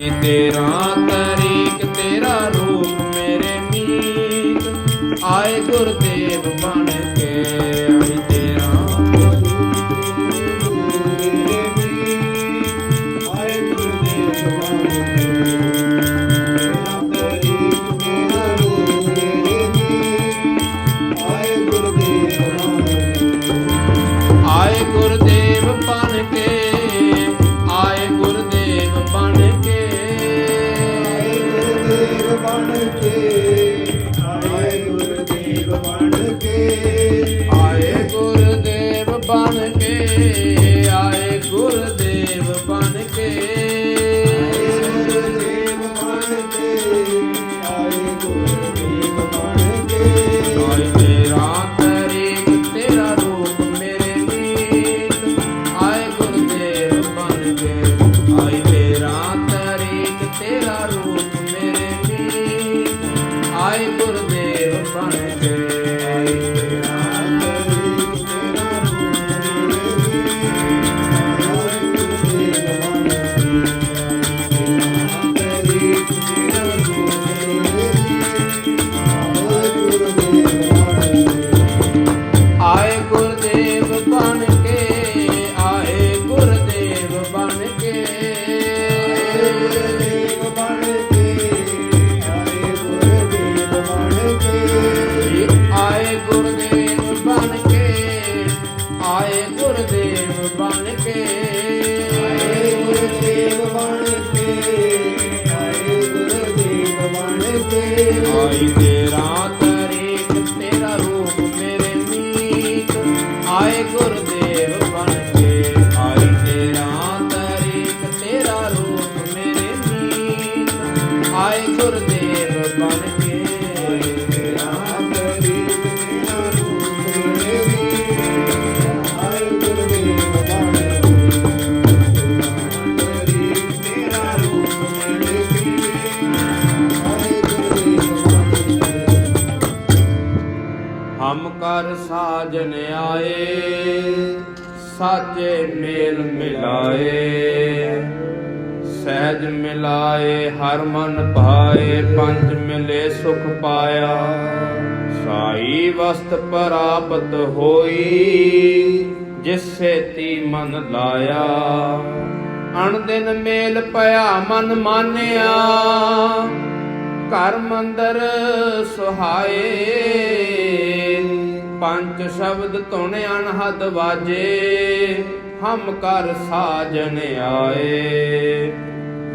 ਤੇਰਾ ਆਏ ਸਾਜਨ ਆਏ ਸਾਚੇ ਮੇਲ ਮਿਲਾਏ। ਸਹਿਜ ਮਿਲਾਏ, ਹਰ ਮਨ ਭਾਏ, ਪੰਜ ਮਿਲੇ ਸੁਖ ਪਾਇਆ। ਸਾਈ ਵਸਤ ਪ੍ਰਾਪਤ ਹੋਈ, ਜਿਸੇ ਤੀ ਮਨ ਲਾਇਆ। ਅਣ ਦਿਨ ਮੇਲ ਪਿਆ, ਮਨ ਮਾਨਿਆ। ਘਰ ਮੰਦਰ ਸੁਹਾਏ ਪੰਜ ਸ਼ਬਦ ਧੁਨ ਅਨਹਦ ਵਾਜੇ, ਹਮ ਕਰ ਸਾਜਨ ਆਏ।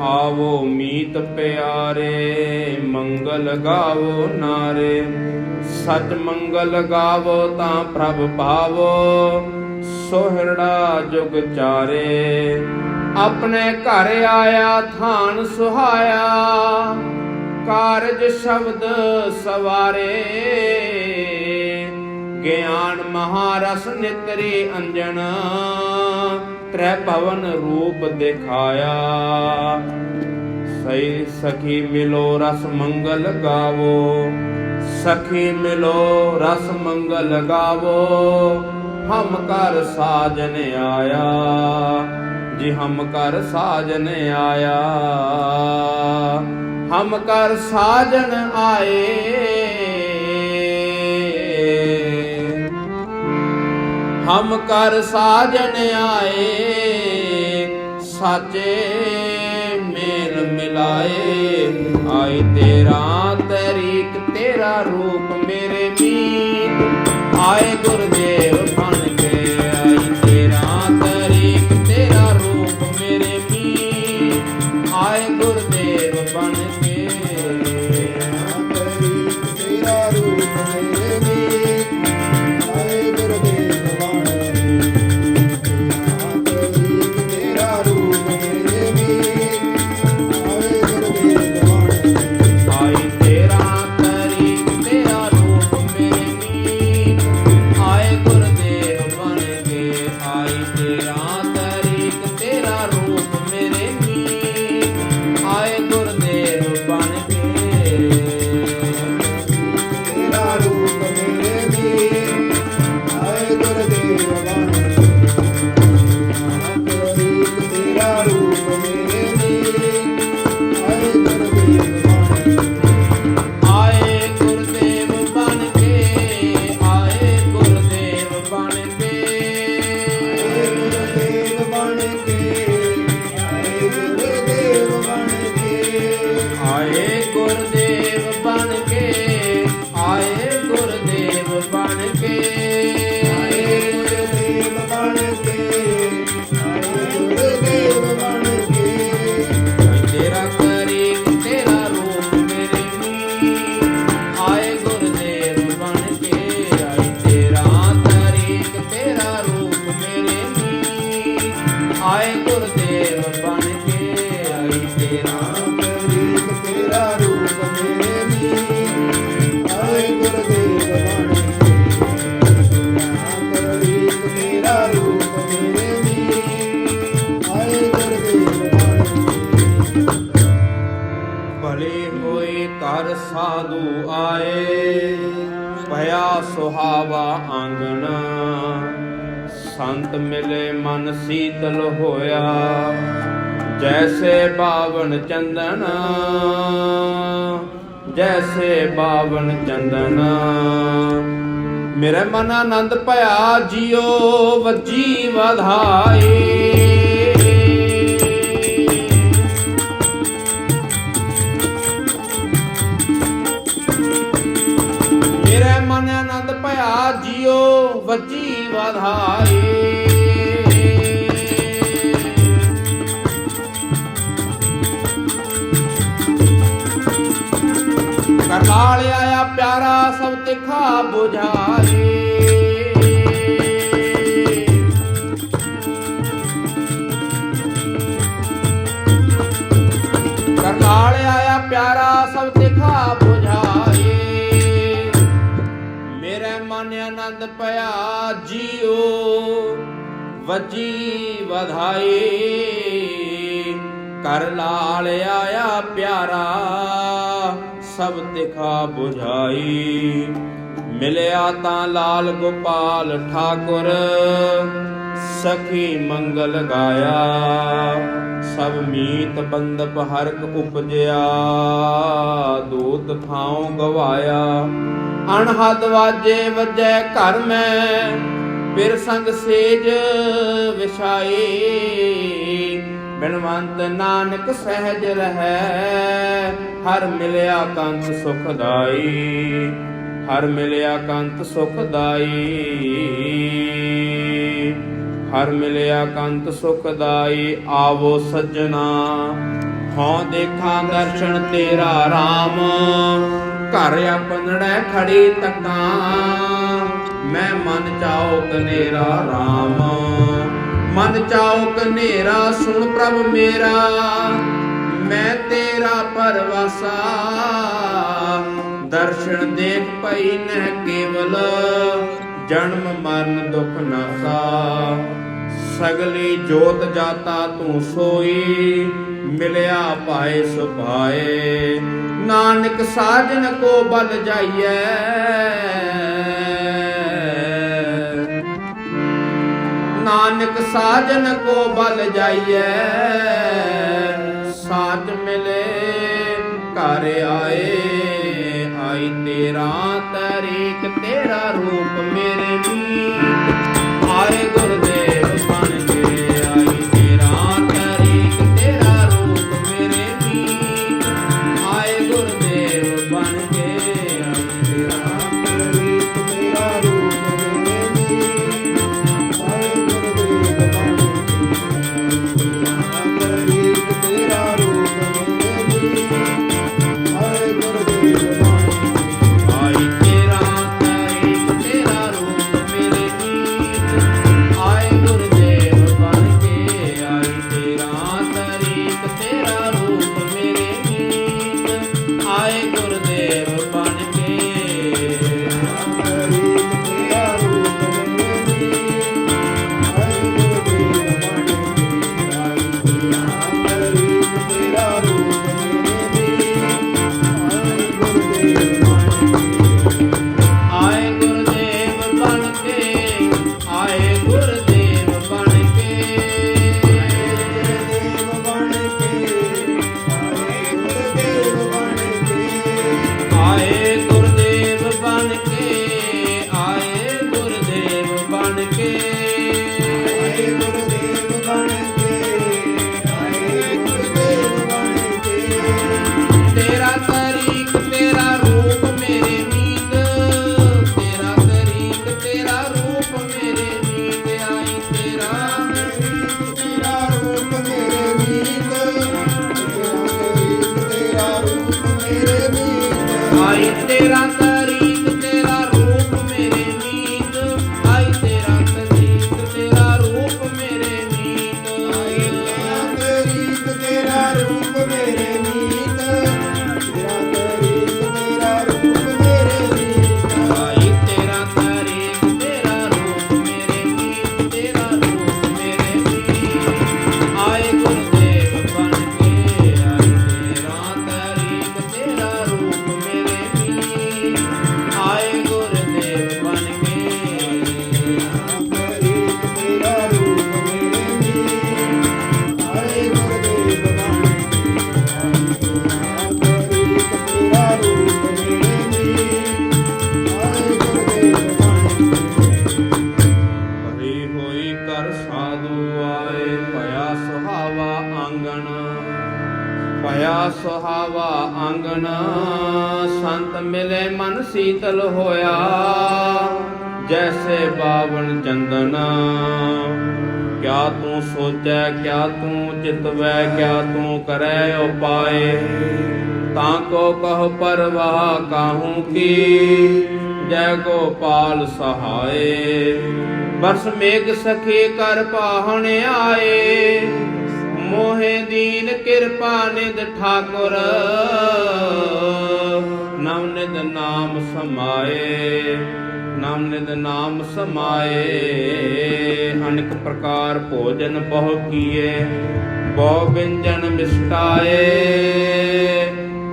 ਆਵੋ ਮੀਤ ਪਿਆਰੇ, ਮੰਗਲ ਗਾਵੋ ਨਾਰੇ। ਸਚ ਮੰਗਲ ਗਾਵੋ ਤਾਂ ਪ੍ਰਭ ਪਾਵੋ, ਸੋਹਰੜਾ ਜੁਗ ਚਾਰੇ। ਆਪਣੇ ਘਰ ਆਇਆ, ਥਾਨ ਸੁਹਾਇਆ। ਕਾਰਜ ਸ਼ਬਦ ਸਵਾਰੇ। ਗਿਆਨ ਮਹਾਰਸ ਨਿਤਰੀ ਅੰਜਨ ਤ੍ਰੈ ਭਵਨ ਰੂਪ ਦਿਖਾਇਆ। ਸਈ ਸਖੀ ਮਿਲੋ ਰਸ ਮੰਗਲ ਗਾਵੋ, ਸਖੀ ਮਿਲੋ ਰਸ ਮੰਗਲ ਗਾਵੋ, ਹਮ ਕਰ ਸਾਜਨ ਆਇਆ, ਜੀ ਹਮ ਕਰ ਸਾਜਨ ਆਇਆ। ਹਮ ਕਰ ਸਾਜਨ ਆਏ ਹਮ ਕਰ ਸਾਜਨ ਆਏ, ਸਾਚੇ ਮੇਲ ਮਿਲਾਏ। ਆਏ ਤੇਰਾ ਤਰੀਕ, ਤੇਰਾ ਰੂਪ ਮੇਰੇ ਮੀਤ। ਆਏ ਗੁਰਦੇ vai encurtir o. ਸੰਤ ਮਿਲੇ ਮਨ ਸੀਤਲ ਹੋਇਆ, ਜੈਸੇ ਬਾਵਨ ਚੰਦਨ, ਜੈਸੇ ਬਾਵਨ ਚੰਦਨ। ਮੇਰੇ ਮਨ ਆਨੰਦ ਭਇਆ ਜਿਉ ਵੱਜੀ ਵਧਾਈ। ਮੇਰੇ ਮਨ ਆਨੰਦ ਭਇਆ ਜਿਉ ਵੱਜੀ ਵਧਾਈ। ਸਭ 부ਝਾਏ ਕਰਨਾਲ ਆਇਆ ਪਿਆਰਾ, ਸਭ ਤਿਖਾ 부ਝਾਏ ਮੇਰੇ ਮਨ ਆਨੰਦ ਪਿਆ, ਜੀਓ ਵਜੀ ਵਧਾਏ। ਕਰ ਲਾਲ ਆਇਆ ਪਿਆਰਾ ਸਭ ਤਿਖਾ 부ਝਾਈ ਮਿਲਿਆ ਤਾਂ ਲਾਲ ਗੋਪਾਲ ਠਾਕੁਰ, ਸਖੀ ਮੰਗਲ ਗਾਇਆ। ਸਭ ਮੀਤ ਬੰਦਪ ਹਰਕ ਉਪਜਿਆ, ਦੂਤ ਥਾਉ ਗਵਾਇਆ। ਅਣਹਦ ਵਾਜੇ ਵਜੈ ਘਰ ਮੈਂ ਬਿਰ ਸੰਗ ਸੇਜ ਵਿਛਾਈ ਬਿਨਵੰਤ ਨਾਨਕ ਸਹਿਜ ਰਹੈ, ਹਰ ਮਿਲਿਆ ਕੰਤ ਸੁਖਦਾਈ ਹਰ ਮਿਲਿਆ ਕੰਤ ਸੁਖਦਾਈ ਹਰ ਮਿਲਿਆ ਕੰਤ ਸੁਖਦਾਈ ਆਵੋ ਸੱਜਣਾ, ਹਉ ਦੇਖਾਂ ਦਰਸ਼ਨ ਤੇਰਾ RAM ਘਰ ਆਪਣੜੈ ਖੜੀ ਤੱਕਾਂ, ਮੈਂ ਮਨ ਚਾਉ ਕਨੇਰਾ RAM ਮਨ ਚਾਉ ਕਨੇਰਾ ਸੁਣ ਪ੍ਰਭ ਮੇਰਾ। ਮੈਂ ਤੇਰਾ ਪਰਵਾਸਾ, ਦਰਸ਼ਨ ਦੇਖ ਪਈ ਨਹਿ ਕੇਵਲ। ਜਨਮ ਮਰਨ ਦੁਖ ਨਾਸਾ ਸਗਲੀ ਜੋਤ ਜਾਤਾ ਤੂੰ ਸੋਈ, ਮਿਲਿਆ ਪਾਏ ਸੁਭਾਏ ਨਾਨਕ ਸਾਜਨ ਕੋ ਬਲ ਜਾਈਐ। ਨਾਨਕ ਸਾਜਨ ਕੋ ਬਲ ਜਾਈਐ। ਸਾਜ ਮਿਲੇ, ਘਰ ਆਏ, ਆਈ ਤੇਰਾ ਤਰੀਕ, ਤੇਰਾ ਰੂਪ ਮੇਰੇ ਮੀਤ। ਆਏ ਗੁਰੂ ਸੁਹਾਵਾ ਆਂਗਨ ਸੰਤ ਮਿਲੇ ਮਨ ਸੀਤਲ ਹੋਇਆ। ਜੈਸੇ ਬਾਵਨ ਚੰਦਨ, ਕਿਆ ਤੂੰ ਸੋਚੈ, ਕਿਆ ਤੂੰ ਚਿਤਵੈ, ਕਿਆ ਤੂੰ ਕਰੈ ਉਪਾਏ। ਤਾਂ ਕੋ ਕਹ ਪਰਵਾਹ ਕਾਹੂ ਕੀ, ਜੈ ਗੋਪਾਲ ਸਹਾਏ। ਬਸ ਮੇਘ ਸਖੀ ਕਰ ਪਾਹਣ ਆਏ। ਮੋਹਿ ਦੀਨ ਕਿਰਪਾ ਨਿਧ ਠਾਕੁਰ। ਨਵ ਨਿਧ ਨਾਮ ਸਮਾਏ, ਨਾਮ ਨਿਧ ਨਾਮ ਸਮਾਏ। ਅਨੇਕ ਪ੍ਰਕਾਰ ਭੋਜਨ ਬਹੁ ਕੀਏ, ਬਹੁ ਵਿੰਜਨ ਮਿਸਟਾਏ।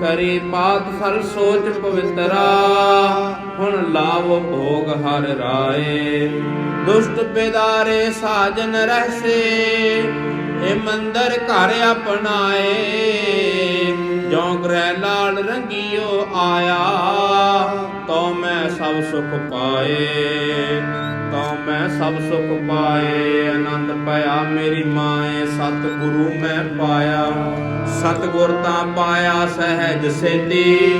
ਕਰੀ ਪਾਤ ਫਲ ਸੋਚ ਪਵਿੱਤਰਾ, ਹੁਣ ਲਾਵ ਭੋਗ ਹਰ ਰਾਏ। ਦੁਸ਼ਟ ਬੇਦਾਰੇ ਸਾਜਨ ਰਹਸੇ ਇਹ ਮੰਦਰ ਘਰ ਆਪਣਾਏ ਜੋ ਗ੍ਰਹਿ ਲਾਲ ਰੰਗਿਓ ਆਇਆ ਤੋ ਮੈਂ ਸਭ ਸੁਖ ਪਾਏ। ਤੋ ਮੈਂ ਸਭ ਸੁਖ ਪਾਏ, ਆਨੰਦ ਪਿਆ ਮੇਰੀ ਮਾਏ। ਸਤ ਗੁਰੂ ਮੈਂ ਪਾਇਆ ਸਤ ਗੁਰ ਤਾਂ ਪਾਇਆ ਸਹਿਜ ਸੇਤੀ।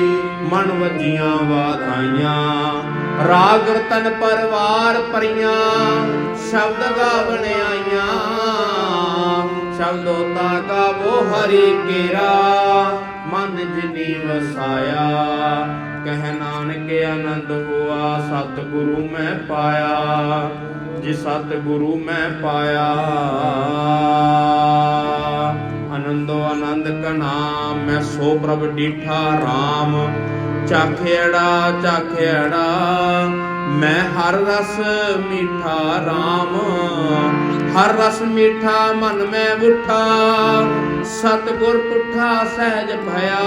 ਮਨ ਵਜੀਆਂ ਵਾਧਾਈਆਂ, ਰਾਗ ਰਤਨ ਪਰਵਾਰ ਪਰੀਆਂ ਸ਼ਬਦ ਗਾਵਣ ਆਈਆਂ। ਸ਼ਬਦੋ ਤਾ ਗਾਵੋ ਹਰੀ ਕੇਰਾ, ਮਨ ਜਿਨੀ ਵਸਾਇਆ ਕਹਿ ਨਾਨਕ ਆਨੰਦ ਹੋਆ ਸਤ ਗੁਰੂ ਮੈਂ ਪਾਇਆ, ਜੇ ਸਤ ਗੁਰੂ ਮੈਂ ਪਾਇਆ। ਆਨੰਦੋ ਆਨੰਦ ਕਣਾ ਮੈਂ ਸੋ ਪ੍ਰਭ ਡੀਠਾ RAM ਚਾਖੇੜਾ ਚਾਖੇੜਾ ਮੈਂ ਹਰ ਰਸ ਮੀਠਾ RAM ਹਰ ਰਸ ਮੀਠਾ ਮਨ ਮੈਂ ਉਠਾ। ਸਤਗੁਰ ਪੁੱਠਾ ਸਹਿਜ ਭਇਆ,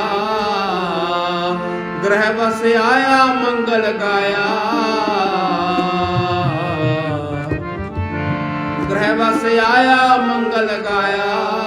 ਗ੍ਰਹਿ ਵਸ ਆਇਆ ਮੰਗਲ ਗਾਇਆ। ਗ੍ਰਹਿ ਵਸ ਆਇਆ ਮੰਗਲ ਗਾਇਆ।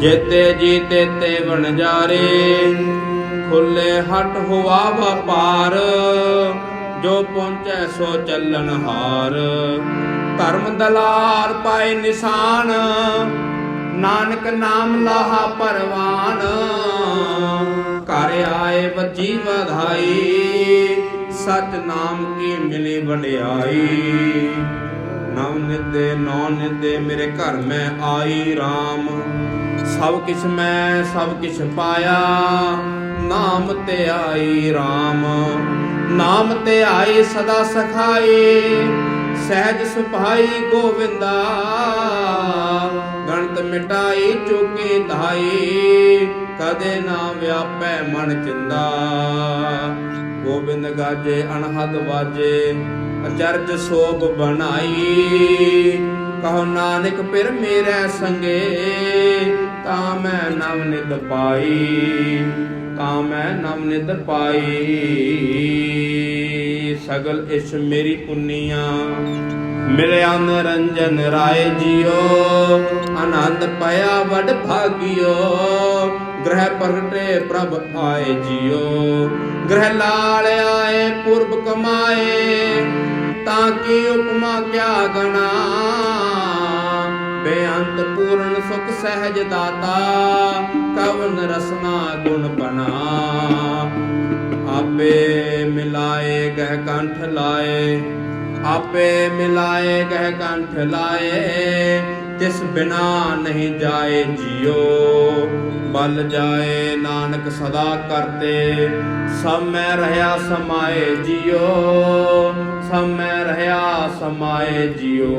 ਜੇਤੇ ਜੀਤੇ ਤੇ ਵਣਜਾਰੇ ਖੁੱਲੇ ਹਟ ਹੁਆ ਵਪਾਰ ਜੋ ਪਹੁੰਚੈ ਸੋ ਚੱਲਣ ਹਾਰ। ਧਰਮ ਦਲਾਰ ਪਾਏ ਨਿਸ਼ਾਨ, ਨਾਨਕ ਨਾਮ ਲਾਹਾ ਪਰਵਾਨ। ਘਰ ਪਾਏ ਵੱਜੀ ਵਧਾਈ ਸਚ ਨਾਮ ਕੀ ਮਿਲੀ ਵਡਿਆਈ। ਨਵ ਨਿਦੇ ਨੌ ਨਿਦੇ ਮੇਰੇ ਘਰ ਮੈਂ ਆਈ RAM ਸਭ ਕਿਛ ਮੈਂ ਸਭ ਕਿਛ ਪਾਇਆ। ਨਾਮ ਤੇ ਆਈ RAM ਨਾਮ ਤੇ ਆਈ ਸਦਾ ਸਖਾਈ ਸਹਿਜ ਸੁਭਾਈ ਗੋਵਿੰਦਾ। ਗਣਤ ਮਿਟਾਈ ਚੁਕੇ ਧਾਈ ਕਦੇ ਨਾ ਵਿਆਪੈ ਮਨ ਚਿੰਦਾ। ਗੋਬਿੰਦ ਗਾਜੇ, ਅਣਹਦ ਵਾਜੇ। ਅਚਰਜ ਸੋਭ ਬਣਾਈ। ਕਹੋ ਨਾਨਕ ਫਿਰ ਮੇਰੇ ਸੰਗੇ, ਤਾਂ ਮੈਂ ਨਵ ਨਿਤ ਪਾਈ, ਤਾਂ ਮੈਂ ਨਵ ਨਿਤ ਪਾਈ। ਸਗਲ ਇਸ ਮੇਰੀ ਪੁੰਨੀਆਂ, ਮਿਲਿਆ ਨਿਰੰਜਨ ਰਾਏ ਜੀਓ, ਆਨੰਦ ਪਾਇਆ ਵਡ ਭਾਗਿਓ। ਗ੍ਰਹਿ ਪ੍ਰਗਟੇ ਪ੍ਰਭ ਆਏ ਜੀਓ, ਗ੍ਰਹਿ ਲਾਲ ਆਏ, ਪੁਰਬ ਕਮਾਏ, ਤਾਂ ਕੀ ਉਪਮਾ ਕਿਆ ਗਣਾ। ਬੇਅੰਤ ਪੂਰਨ ਸੁਖ ਸਹਿਜ ਦਾਤਾ, ਕਵਨ ਰਸਨਾ ਗੁਣ ਬਣਾ। ਆਪੇ ਮਿਲਾਏ ਗਹਿ ਕੰਠ ਲਾਏ, ਆਪੇ ਮਿਲਾਏ ਗਹਿ ਕੰਠ ਲਾਏ, ਤਿਸ ਬਿਨਾ ਨਹੀਂ ਜਾਏ ਜਿਉ ਬਲ ਜਾਏ ਨਾਨਕ ਸਦਾ ਕਰਤੇ, ਸਭ ਮੈਂ ਰਹਾ ਸਮਾਏ ਜਿਉ ਸਭ ਮੈਂ ਰਹਾ ਸਮਾਏ ਜਿਉ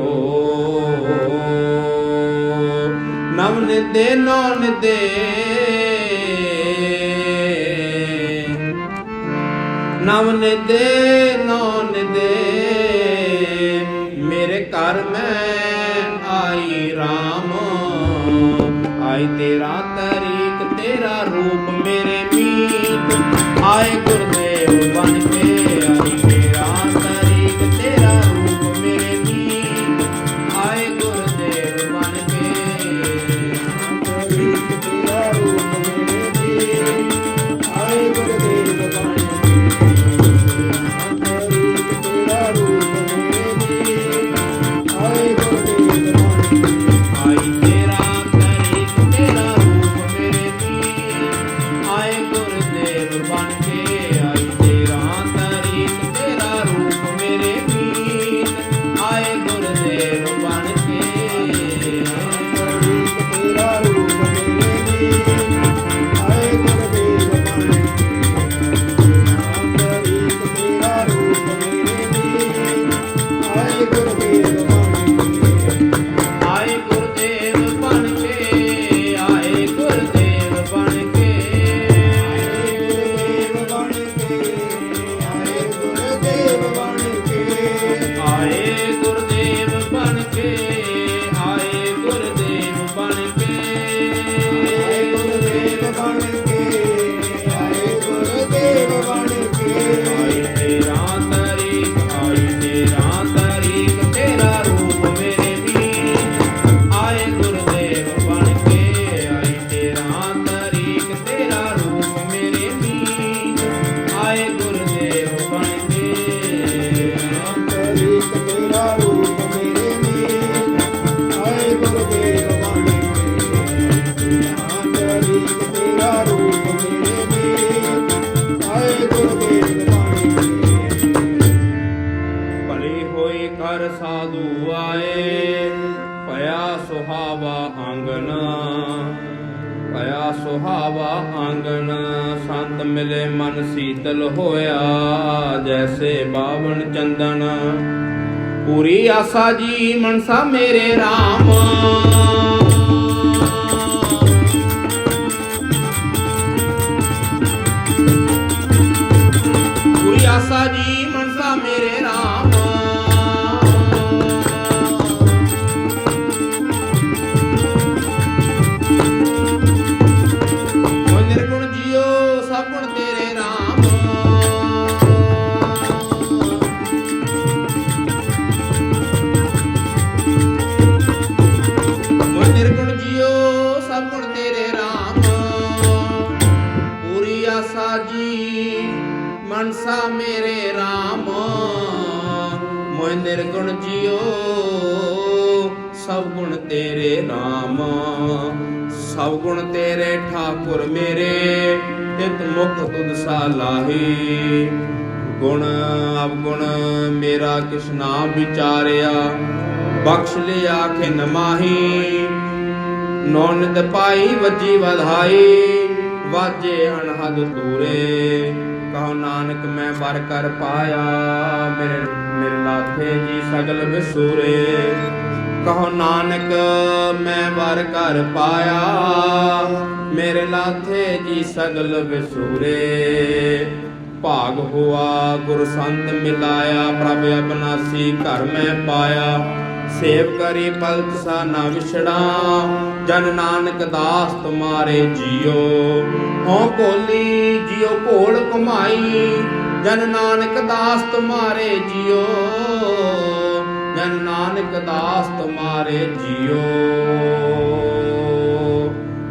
ਨਵ ਨਿਦੇ ਨੌ ਨਿਦੇ ਨਵ ਨਿਦੇ ਨੌ ਨਿਦੇ ਮੇਰੇ ਘਰ ਮੈਂ ਆਈ RAM ਆਈ ਤੇਰਾ ਤਰੀਕ, ਤੇਰਾ ਰੂਪ ਮੇਰੇ ਮੀਤ। ਆਏ ਕਰ ਸਾਧੂ ਆਏ, ਭਇਆ ਸੁਹਾਵਾ ਆਂਗਨ ਭਇਆ ਸੁਹਾਵਾ ਆਂਗਨ ਸੰਤ ਮਿਲੇ ਮਨ ਸੀਤਲ ਹੋਇਆ, ਜੈਸੇ ਬਾਵਨ ਚੰਦਨ। ਪੂਰੀ ਆਸਾ ਜੀ ਮਨਸਾ ਮੇਰੇ RAM ਪੂਰੀ ਆਸਾ ਜੀ ਨਿਰਗੁਣ ਜੀਓ, ਸਭ ਗੁਣ ਤੇਰੇ RAM ਪੂਰੀ ਆਸਾ ਜੀ, ਮਨਸਾ ਮੇਰੇ RAM ਮੋਇ ਨਿਰਗੁਣ ਜੀਓ, ਸਭ ਗੁਣ ਤੇਰੇ RAM ਸਭ ਗੁਣ ਤੇਰੇ ਠਾਕੁਰ ਮੇਰੇ, ਤਿਤ ਮੁਖ ਤੁਧ ਸਾ ਲਾਹੀ। ਗੁਣ, ਅਵਗੁਣ, ਮੇਰਾ ਕਿਸ ਨਾ ਵਿਚਾਰਿਆ। ਬਖਸ਼ ਲਿਆ ਖਿਨ ਮਾਹੀ। ਨੌਨਿਤ ਪਾਈ ਵੱਜੀ ਵਧਾਈ, ਵਾਜੇ ਅਨਹਦ ਤੂਰੇ ਕਹੋ ਨਾਨਕ, ਮੈਂ ਵਰ ਕਰ ਪਾਇਆ, ਮੇਰੇ ਮੇਰੇ ਲਾਥੇ ਜੀ ਸਗਲ ਵਿਸੂਰੇ। ਕਹੋ ਨਾਨਕ, ਮੈਂ ਵਰ ਕਰ ਪਾਇਆ, ਮੇਰੇ ਲਾਥੇ ਜੀ ਸਗਲ ਵਿਸੂਰੇ। ਭਾਗ ਹੋਆ, ਗੁਰ ਸੰਤ ਮਿਲਾਇਆ, ਪ੍ਰਭ ਅਬਨਾਸੀ ਘਰ ਮੈਂ ਪਾਇਆ। ਸੇਵ ਕਰੀ ਪਲਕ ਸਾ ਨਾ ਵਿਛੜਾ, ਜਨ ਨਾਨਕ ਦਾਸ ਤੁਮਾਰੇ ਜੀਓ। ਹਉ ਕੋਲੀ ਜਿਉ ਘੋਲ ਕਮਾਈ ਜਨ ਨਾਨਕ ਦਾਸ ਤੁਮਾਰੇ ਜੀਓ। ਜਨ ਨਾਨਕ ਦਾਸ ਤੁਮਾਰੇ ਜੀਓ।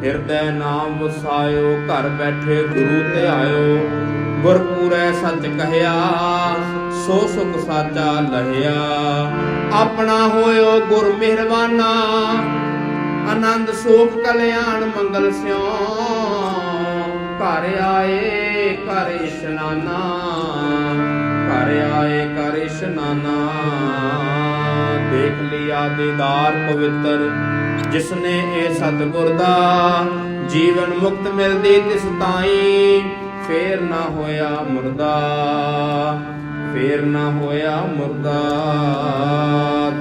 ਹਿਰਦੈ ਨਾਮ ਵਸਾਇਓ, ਘਰ ਬੈਠੇ ਗੁਰੂ ਤੇ ਆਇਓ ਗੁਰਪੂਰੈ ਸੱਚ ਕਹਿਆ, ਸੋ ਸੁਖ ਸਾਚਾ ਲਹਿਆ। ਆਪਣਾ ਹੋਇਓ ਗੁਰ ਮਿਹਰਬਾਨਾ ਆਨੰਦ ਸੋਖ ਕਲਿਆਣ ਮੰਗਲ ਸਿਓ ਘਰ ਆਏ ਘਰ ਇਸ਼ਨਾਨਾ। ਘਰ ਆਏ ਘਰ ਇਸ਼ਨਾਨਾ। ਦੇਖ ਲਿਆ ਦੀਦਾਰ ਪਵਿੱਤਰ, ਜਿਸਨੇ ਇਹ ਸਤਿਗੁਰ ਦਾ ਜੀਵਨ ਮੁਕਤ ਮਿਲਦੀ, ਤਿਸ ਤਾਈ ਫੇਰ ਨਾ ਹੋਇਆ ਮੁਰਦਾ। ਫੇਰ ਨਾ ਹੋਇਆ ਮੁਰਦਾ।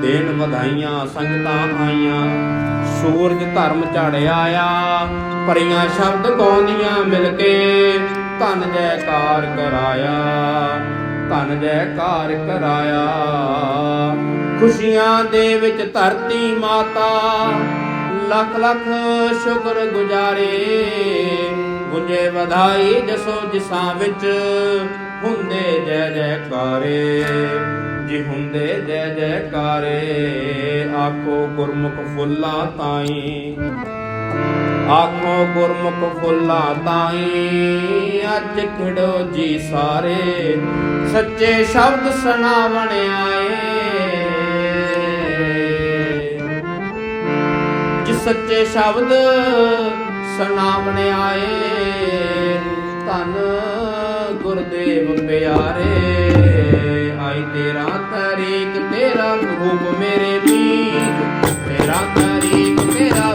ਦੇਣ ਵਧਾਈਆਂ ਸੰਗਤਾਂ ਆਈਆਂ। ਸੂਰਜ ਧਰਮ ਝਾੜਿਆ ਆ। ਪਰੀਆਂ ਸ਼ਬਦ ਗਾਉਂਦੀਆਂ ਮਿਲ ਕੇ ਧਨ ਜੈਕਾਰ ਕਰਾਇਆ। ਧਨ ਜੈਕਾਰ ਕਰਾਇਆ। ਖੁਸ਼ੀਆਂ ਦੇ ਵਿੱਚ ਧਰਤੀ ਮਾਤਾ। ਲੱਖ ਲੱਖ ਸ਼ੁਕਰ ਗੁਜ਼ਾਰੇ। ਗੁੰਜੇ ਵਧਾਈ ਜਸੋ ਜਿਸਾਂ ਵਿੱਚ ਹੁੰਦੇ ਜੈ ਜੈਕਾਰੇ, ਜੀ ਹੁੰਦੇ ਜੈ ਜੈਕਾਰੇ, ਆਖੋ ਗੁਰਮੁਖ ਫੁੱਲਾਂ ਤਾਈ, ਆਖੋ ਗੁਰਮੁਖ ਫੁੱਲਾਂ ਤਾਈ, ਅੱਜ ਖਿੜੋ ਜੀ ਸਾਰੇ, ਸੱਚੇ ਸ਼ਬਦ ਸੁਣਾਵਣ ਆਏ। ਜਿਸ ਸੱਚੇ ਸ਼ਬਦ ਸੁਣਾਵਣ ਆਏ, ਧੰਨ ਦੇਵ ਪਿਆਰੇ ਆਈ ਤੇਰਾ ਤਰੀਕ ਤੇਰਾ ਰੂਪ ਮੇਰੇ ਮੀਤ ਤੇਰਾ ਤਰੀਕ ਤੇਰਾ